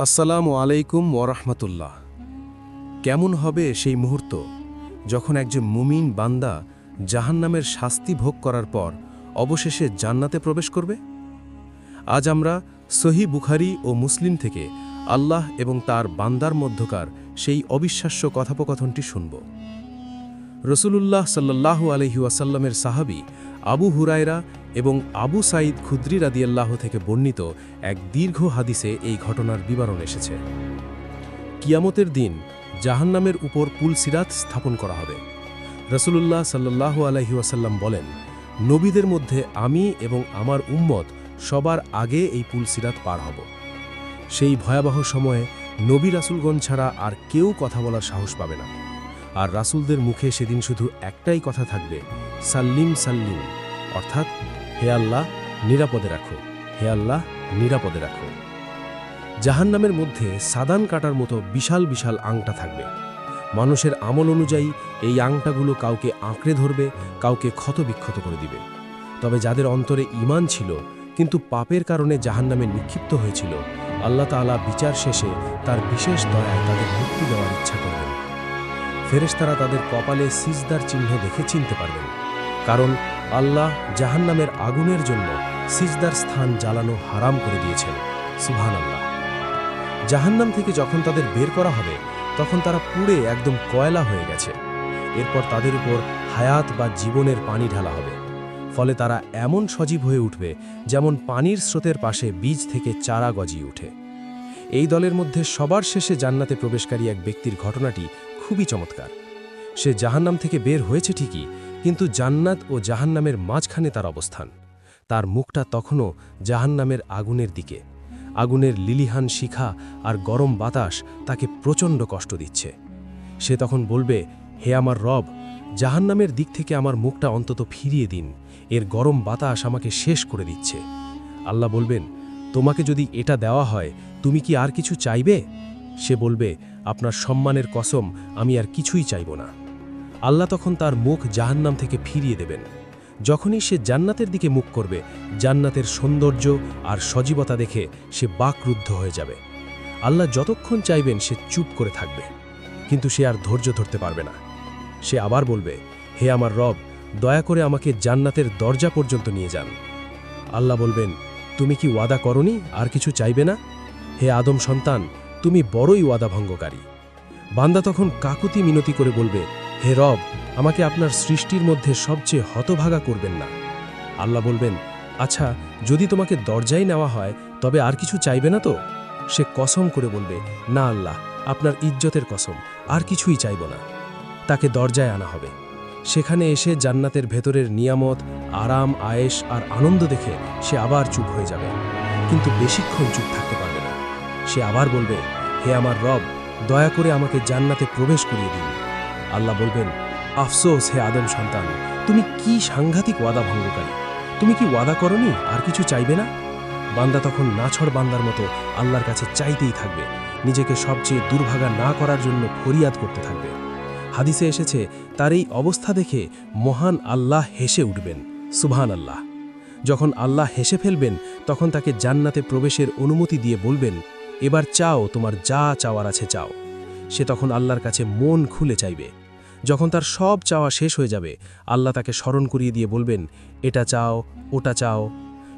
আসসালামু আলাইকুম ওরহমতুল্লাহ কেমন হবে সেই মুহূর্ত যখন একজন মুমিন বান্দা জাহান্নামের শাস্তি ভোগ করার পর অবশেষে জান্নাতে প্রবেশ করবে? আজ আমরা সহি বুখারি ও মুসলিম থেকে আল্লাহ এবং তার বান্দার মধ্যকার সেই অবিশ্বাস্য কথোপকথনটি শুনব। রসুলুল্লাহ সাল্লাল্লাহু আলহি ওয়াসাল্লামের সাহাবি আবু হুরায়রা এবং আবু সাঈদ খুদ্রি রাদিয়াল্লাহ থেকে বর্ণিত এক দীর্ঘ হাদিসে এই ঘটনার বিবরণ এসেছে। কিয়ামতের দিন জাহান্নামের উপর পুল সিরাত স্থাপন করা হবে। রসুলুল্লাহ সাল্লাল্লাহু আলহি ওয়াসাল্লাম বলেন, নবীদের মধ্যে আমি এবং আমার উম্মত সবার আগে এই পুল সিরাত পার হব। সেই ভয়াবহ সময়ে নবী রাসুলগণ ছাড়া আর কেউ কথা বলার সাহস পাবে না। আর রাসূলদের মুখে সেদিন শুধু একটাই কথা থাকবে, সাল্লিম সাল্লিম, অর্থাৎ হে আল্লাহ, নিরাপদে রাখো। হে আল্লাহ, নিরাপদে রাখো। জাহান্নামের মধ্যে সাদান কাটার মতো বিশাল বিশাল আংটা থাকবে। মানুষের আমল অনুযায়ী এই আংটাগুলো কাউকে আঁকড়ে ধরবে, কাউকে ক্ষতবিক্ষত করে দিবে। তবে যাদের অন্তরে ঈমান ছিল, কিন্তু পাপের কারণে জাহান্নামে নিক্ষিপ্ত হয়েছিল, আল্লাহ তাআলা বিচার শেষে তার বিশেষ দয়ায় তাদের মুক্তি দেওয়ার ইচ্ছা করবেন। ফেরেশতারা তাদের কপালে সিজদার চিহ্ন দেখে চিনতে পারবেন। কারণ আল্লাহ জাহান্নামের আগুনের জন্য সিজদার স্থান জ্বালানো হারাম করে দিয়েছেন। সুবহান আল্লাহ জাহান্নাম থেকে যখন তাদের বের করা হবে, তখন তারা পুড়ে একদম কয়লা হয়ে গেছে। এরপর তাদের উপর হায়াত বা জীবনের পানি ঢালা হবে। ফলে তারা এমন সজীব হয়ে উঠবে, যেমন পানির স্রোতের পাশে বীজ থেকে চারা গজিয়ে উঠে এই দলের মধ্যে সবার শেষে জান্নাতে প্রবেশকারী এক ব্যক্তির ঘটনাটি খুবই চমৎকার। সে জাহান্নাম থেকে বের হয়েছে ঠিকই কিন্তু জান্নাত ও জাহান্নামের মাঝখানে তার অবস্থান। তার মুখটা তখনও জাহান্নামের আগুনের দিকে। আগুনের লিলিহান শিখা আর গরম বাতাস তাকে প্রচণ্ড কষ্ট দিচ্ছে। সে তখন বলবে, হে আমার রব, জাহান্নামের দিক থেকে আমার মুখটা অন্তত ফিরিয়ে দিন। এর গরম বাতাস আমাকে শেষ করে দিচ্ছে। আল্লাহ বলবেন, তোমাকে যদি এটা দেওয়া হয়, তুমি কি আর কিছু চাইবে? সে বলবে, আপনার সম্মানের কসম, আমি আর কিছুই চাইব না। আল্লাহ তখন তার মুখ জাহান্নাম থেকে ফিরিয়ে দেবেন। যখনই সে জান্নাতের দিকে মুখ করবে, জান্নাতের সৌন্দর্য আর সজীবতা দেখে সে বাকরুদ্ধ হয়ে যাবে। আল্লাহ যতক্ষণ চাইবেন সে চুপ করে থাকবে, কিন্তু সে আর ধৈর্য ধরতে পারবে না। সে আবার বলবে, হে আমার রব, দয়া করে আমাকে জান্নাতের দরজা পর্যন্ত নিয়ে যান। আল্লাহ বলবেন, তুমি কি ওয়াদা করনি? আর কিছু চাইবে না? হে আদম সন্তান, তুমি বড়ই ওয়াদা ভঙ্গকারী। বান্দা তখন কাকুতি মিনতি করে বলবে হে রব, আমাকে আপনার সৃষ্টির মধ্যে সবচেয়ে হতভাগা করবেন না। আল্লাহ বলবেন আচ্ছা যদি তোমাকে দরজায় নেওয়া হয়, তবে আর কিছু চাইবে না তো? সে কসম করে বলবে, না আল্লাহ, আপনার ইজ্জতের কসম, আর কিছুই চাইব না। তাকে দরজায় আনা হবে। সেখানে এসে জান্নাতের ভেতরের নিয়ামত, আরাম, আয়েশ আর আনন্দ দেখে সে আবার চুপ হয়ে যাবে। কিন্তু বেশিক্ষণ চুপ থাকতে পারবে না। সে আবার বলবে, হে আমার রব, দয়া করে আমাকে জান্নাতে প্রবেশ করিয়ে দিন। আল্লাহ বলবেন, আফসোস, হে আদম সন্তান, তুমি কি সাংঘাতিক ওয়াদা ভঙ্গকারী? তুমি কি ওয়াদা করনি? আর কিছু চাইবে না? বান্দা তখন নাছড় বান্দার মতো আল্লাহর কাছে চাইতেই থাকবে, নিজেকে সবচেয়ে দুর্ভাগা না করার জন্য ফরিয়াদ করতে থাকবে। হাদিসে এসেছে, তার এই অবস্থা দেখে মহান আল্লাহ হেসে উঠবেন সুবহান আল্লাহ যখন আল্লাহ হেসে ফেলবেন, তখন তাকে জান্নাতে প্রবেশের অনুমতি দিয়ে বলবেন, এবার চাও, তোমার যা চাওয়ার আছে চাও। সে তখন আল্লাহর কাছে মন খুলে চাইবে। যখন তার সব চাওয়া শেষ হয়ে যাবে, আল্লাহ তাকে স্মরণ করিয়ে দিয়ে বলবেন, এটা চাও, ওটা চাও।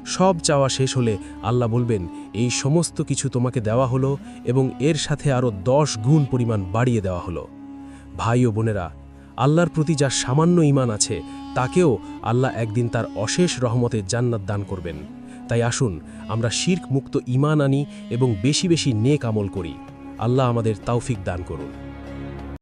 সব চাওয়া শেষ হলে আল্লাহ বলবেন, এই সমস্ত কিছু তোমাকে দেওয়া হলো এবং এর সাথে আরও দশ গুণ পরিমাণ বাড়িয়ে দেওয়া হলো। ভাই ও বোনেরা, আল্লাহর প্রতি যার সামান্য ইমান আছে, তাকেও আল্লাহ একদিন তার অশেষ রহমতে জান্নাত দান করবেন। তাই আসুন, আমরা শির্ক মুক্ত ইমান আনি এবং বেশি বেশি নেক আমল করি। আল্লাহ আমাদের তাওফিক দান করুন।